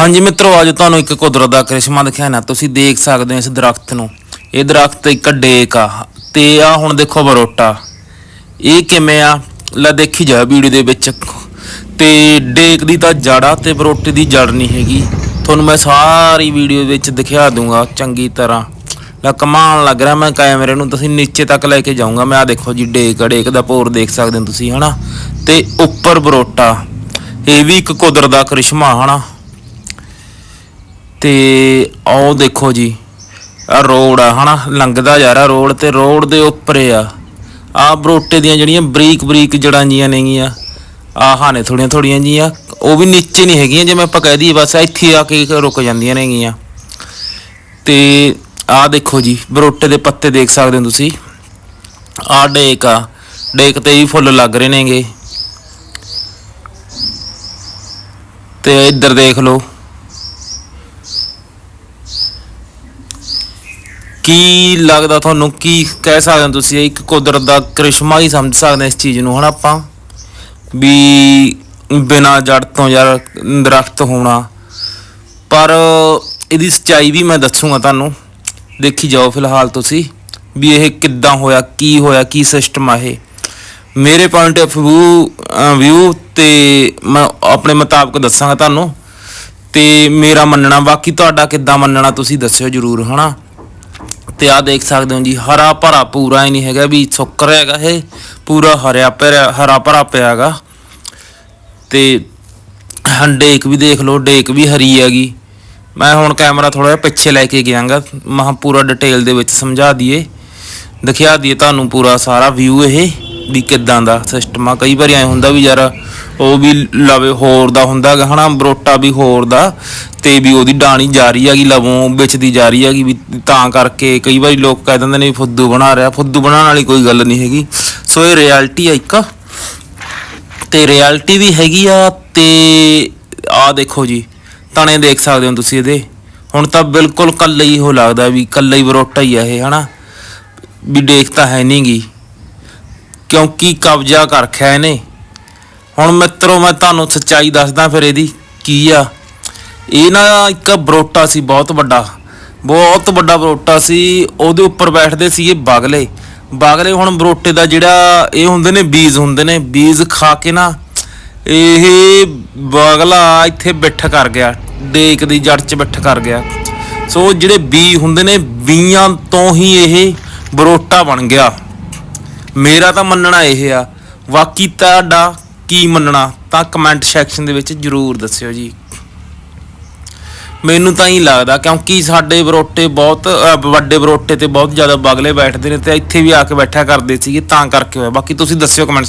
ਹਾਂਜੀ ਮਿੱਤਰੋ, ਅੱਜ ਤੁਹਾਨੂੰ ਇੱਕ ਕੁਦਰਤ ਦਾ ਕ੍ਰਿਸ਼ਮਾ ਦਿਖਾਣਾ ਤੁਸੀਂ ਦੇਖ ਸਕਦੇ ਹੋ ਇਸ ਦਰਖਤ ਨੂੰ। ਇਹ ਦਰਖਤ ਇੱਕ ਡੇਕ ਆ ਤੇ ਆ ਹੁਣ ਦੇਖੋ ਬਰੋਟਾ। ਇਹ ਕਿਵੇਂ ਆ? ਲੈ ਦੇਖੀ ਜਾ ਵੀਡੀਓ ਦੇ ਵਿੱਚ। ਤੇ ਡੇਕ ਦੀ ਤਾਂ ਜੜ ਆ ਤੇ ਬਰੋਟੇ ਦੀ ਜੜ ਨਹੀਂ ਹੈਗੀ। ਤੁਹਾਨੂੰ ਮੈਂ ਸਾਰੀ ਵੀਡੀਓ ਵਿੱਚ ਦਿਖਾ ਦੂੰਗਾ ਚੰਗੀ ਤਰ੍ਹਾਂ। ਲੈ ਕਮਾਲ ਲੱਗ ਰਿਹਾ ਮੈਂ ਕੈਮਰੇ ਨੂੰ, ਤੁਸੀਂ ਨੀਚੇ ਤੱਕ ਲੈ ਕੇ ਜਾਊਂਗਾ। ਮੈਂ ਆ ਦੇਖੋ ਜੀ ਡੇਕ ਡੇਕ ਦਾ ਪੋਰ ਦੇਖ ਸਕਦੇ ਹੋ ਤੁਸੀਂ, ਹਨਾ? ਤੇ ਉੱਪਰ ਬਰੋਟਾ। ਇਹ ਵੀ ਇੱਕ ਕੁਦਰਤ ਦਾ ਕ੍ਰਿਸ਼ਮਾ, ਹਨਾ? ਤੇ ਆਓ ਦੇਖੋ ਜੀ। ਆ ਰੋਡ ਆ, ਹਨਾ? ਲੰਘਦਾ ਜਾ ਰਿਹਾ ਰੋਡ ਤੇ ਰੋਡ ਦੇ ਉੱਪਰ ਆ। ਆ ਬਰੋਟੇ ਦੀਆਂ ਜਿਹੜੀਆਂ ਬਰੀਕ ਬਰੀਕ ਜੜਾਂ ਜੀਆਂ ਨੇਗੀਆਂ, ਆਹਾਂ ਨੇ ਥੋੜੀਆਂ ਥੋੜੀਆਂ ਜੀਆਂ, ਉਹ ਵੀ ਨੀਚੇ ਨਹੀਂ ਹੈਗੀਆਂ, ਜਿਵੇਂ ਆਪਾਂ ਕਹਿ ਦਈਏ ਬਸ ਇੱਥੇ ਆ ਕੇ ਰੁਕ ਜਾਂਦੀਆਂ ਨੇਗੀਆਂ। ਤੇ ਆ ਦੇਖੋ ਜੀ, ਬਰੋਟੇ ਦੇ ਪੱਤੇ ਦੇਖ ਸਕਦੇ ਹੋ ਤੁਸੀਂ। ਆ ਡੇਕ ਆ, ਡੇਕ ਤੇ ਵੀ ਫੁੱਲ ਲੱਗ ਰਹੇ ਨੇਗੇ। ਤੇ ਇੱਧਰ ਦੇਖ ਲਓ। ਕੀ ਲੱਗਦਾ ਤੁਹਾਨੂੰ, ਕੀ ਕਹਿ ਸਕਦੇ ਹੋ ਤੁਸੀਂ? ਇਹ ਇੱਕ ਕੁਦਰਤ ਦਾ ਕ੍ਰਿਸ਼ਮਾ ਹੀ ਸਮਝ ਸਕਦੇ ਇਸ ਚੀਜ਼ ਨੂੰ, ਹਨਾ ਆਪਾਂ? ਵੀ ਬਿਨਾ ਜੜ ਤੋਂ ਯਾਰ ਦਰਖਤ ਹੋਣਾ। ਪਰ ਇਹਦੀ ਸਚਾਈ ਵੀ ਮੈਂ ਦੱਸੂਗਾ ਤੁਹਾਨੂੰ। ਦੇਖੀ ਜਾਓ ਫਿਲਹਾਲ ਤੁਸੀਂ, ਵੀ ਇਹ ਕਿੱਦਾਂ ਹੋਇਆ, ਕੀ ਹੋਇਆ, ਕੀ ਸਿਸਟਮ ਆ ਇਹ। ਮੇਰੇ ਪੁਆਇੰਟ ਆਫ ਵਿਊ ਵਿਊ ਤੇ ਮੈਂ ਆਪਣੇ ਮੁਤਾਬਕ ਦੱਸਾਂਗਾ ਤੁਹਾਨੂੰ। ਤੇ ਮੇਰਾ ਮੰਨਣਾ, ਬਾਕੀ ਤੁਹਾਡਾ ਕਿੱਦਾਂ ਮੰਨਣਾ ਤੁਸੀਂ ਦੱਸਿਓ ਜਰੂਰ, ਹਨਾ? ਤੇ ਆ ਦੇਖ ਸਕਦੇ ਹੋ ਜੀ, ਹਰਾ ਭਰਾ ਪੂਰਾ ਹੀ ਨਹੀਂ ਹੈਗਾ ਵੀ ਸੁੱਕਰ ਹੈਗਾ ਇਹ, ਪੂਰਾ ਹਰਿਆ ਭਰਿਆ, ਹਰਾ ਭਰਾ ਪਿਆ ਹੈਗਾ। ਤੇ ਹੰਡੇਕ ਵੀ ਦੇਖ ਲਓ, ਡੇਕ ਵੀ ਹਰੀ ਹੈਗੀ। ਮੈਂ ਹੁਣ ਕੈਮਰਾ ਥੋੜਾ ਜਿਹਾ ਪਿੱਛੇ ਲੈ ਕੇ ਗਿਆਂਗਾ ਮਹਾ ਪੂਰਾ ਡਿਟੇਲ ਦੇ ਵਿੱਚ ਸਮਝਾ ਦਈਏ, ਦਿਖਾ ਦਈਏ ਤੁਹਾਨੂੰ ਪੂਰਾ ਸਾਰਾ ਵਿਊ ਇਹ। ਵੀ ਕਿੱਦਾਂ ਦਾ ਸਿਸਟਮ ਆ। ਕਈ ਵਾਰੀ ਐ ਹੁੰਦਾ ਵੀ ਯਾਰ ਉਹ ਵੀ ਲਵੇ ਹੋਰ ਦਾ ਹੁੰਦਾ ਹੈਗਾ ਹਨਾ, ਬਰੋਟਾ ਵੀ ਹੋਰ ਦਾ ਤੇ ਵੀ ਉਹਦੀ ਡਾਣੀ ਜਾ ਰਹੀ ਹੈਗੀ, ਲਵੋਂ ਵੇਚਦੀ ਦੀ ਜਾ ਰਹੀ ਹੈਗੀ ਵੀ ਤਾਂ ਕਰਕੇ ਕਈ ਵਾਰੀ ਲੋਕ ਕਹਿ ਦਿੰਦੇ ਨੇ ਵੀ ਫੁੱਦੂ ਬਣਾ ਰਿਹਾ। ਫੁੱਦੂ ਬਣਾਉਣ ਵਾਲੀ ਕੋਈ ਗੱਲ ਨਹੀਂ ਹੈਗੀ। ਸੋ ਇਹ ਰਿਐਲਿਟੀ ਆ ਇੱਕ। ਤੇ ਰਿਐਲਿਟੀ ਵੀ ਹੈਗੀ ਆ ਤੇ ਆ ਦੇਖੋ ਜੀ, ਤਣੇ ਦੇਖ ਸਕਦੇ ਹੋ ਤੁਸੀਂ ਇਹਦੇ। ਹੁਣ ਤਾਂ ਬਿਲਕੁਲ ਕੱਲਾ ਹੀ ਉਹ ਲੱਗਦਾ ਵੀ ਕੱਲਾ ਹੀ ਬਰੋਟਾ ਹੀ ਆ ਇਹ, ਹਨਾ। ਵੀ ਦੇਖ ਤਾਂ ਹੈ ਨਹੀਂਗੀ ਕਿਉਂਕਿ ਕਬਜ਼ਾ ਕਰ ਰੱਖਿਆ ਇਹਨੇ। ਹੁਣ ਮਿੱਤਰੋ, ਮੈਂ ਤੁਹਾਨੂੰ ਸੱਚਾਈ ਦੱਸਦਾ ਫਿਰ ਇਹਦੀ ਕੀ ਆ। ਇਹ ਨਾ ਇੱਕ ਬਰੋਟਾ ਸੀ, ਬਹੁਤ ਵੱਡਾ। ਬਹੁਤ ਵੱਡਾ ਬਰੋਟਾ ਸੀ, ਉਹਦੇ ਉੱਪਰ ਬੈਠਦੇ ਸੀ ਇਹ ਬਾਗਲੇ। ਬਾਗਲੇ ਹੁਣ ਬਰੋਟੇ ਦਾ ਜਿਹੜਾ ਇਹ ਹੁੰਦੇ ਨੇ, ਬੀਜ ਹੁੰਦੇ ਨੇ, ਬੀਜ ਖਾ ਕੇ ਨਾ ਇਹ ਬਾਗਲਾ ਇੱਥੇ ਬਿੱਠ ਕਰ ਗਿਆ, ਡੇਕ ਦੀ ਜੜ 'ਚ ਬਿੱਠ ਕਰ ਗਿਆ। ਸੋ ਜਿਹੜੇ ਬੀ ਹੁੰਦੇ ਨੇ, ਬੀਆਂ ਤੋਂ ਹੀ ਇਹ ਬਰੋਟਾ ਬਣ ਗਿਆ। ਮੇਰਾ ਤਾਂ ਮੰਨਣਾ ਇਹ ਆ। ਬਾਕੀ ਤੁਹਾਡਾ ਕੀ ਮੰਨਣਾ, ਤਾਂ ਕਮੈਂਟ ਸੈਕਸ਼ਨ ਦੇ ਵਿੱਚ ਜਰੂਰ ਦੱਸਿਓ ਜੀ। ਮੈਨੂੰ ਤਾਂ ਹੀ ਲੱਗਦਾ ਕਿਉਂਕਿ ਸਾਡੇ ਬਰੋਟੇ ਬਹੁਤ ਵੱਡੇ ਬਰੋਟੇ ਤੇ ਬਹੁਤ ਜ਼ਿਆਦਾ ਬਗਲੇ ਬੈਠਦੇ ਨੇ ਤੇ ਇੱਥੇ ਵੀ ਆ ਕੇ ਬੈਠਿਆ ਕਰਦੇ ਸੀਗੇ, ਤਾਂ ਕਰਕੇ ਹੋਇਆ। ਬਾਕੀ ਤੁਸੀਂ ਦੱਸਿਓ ਕਮੈਂਟ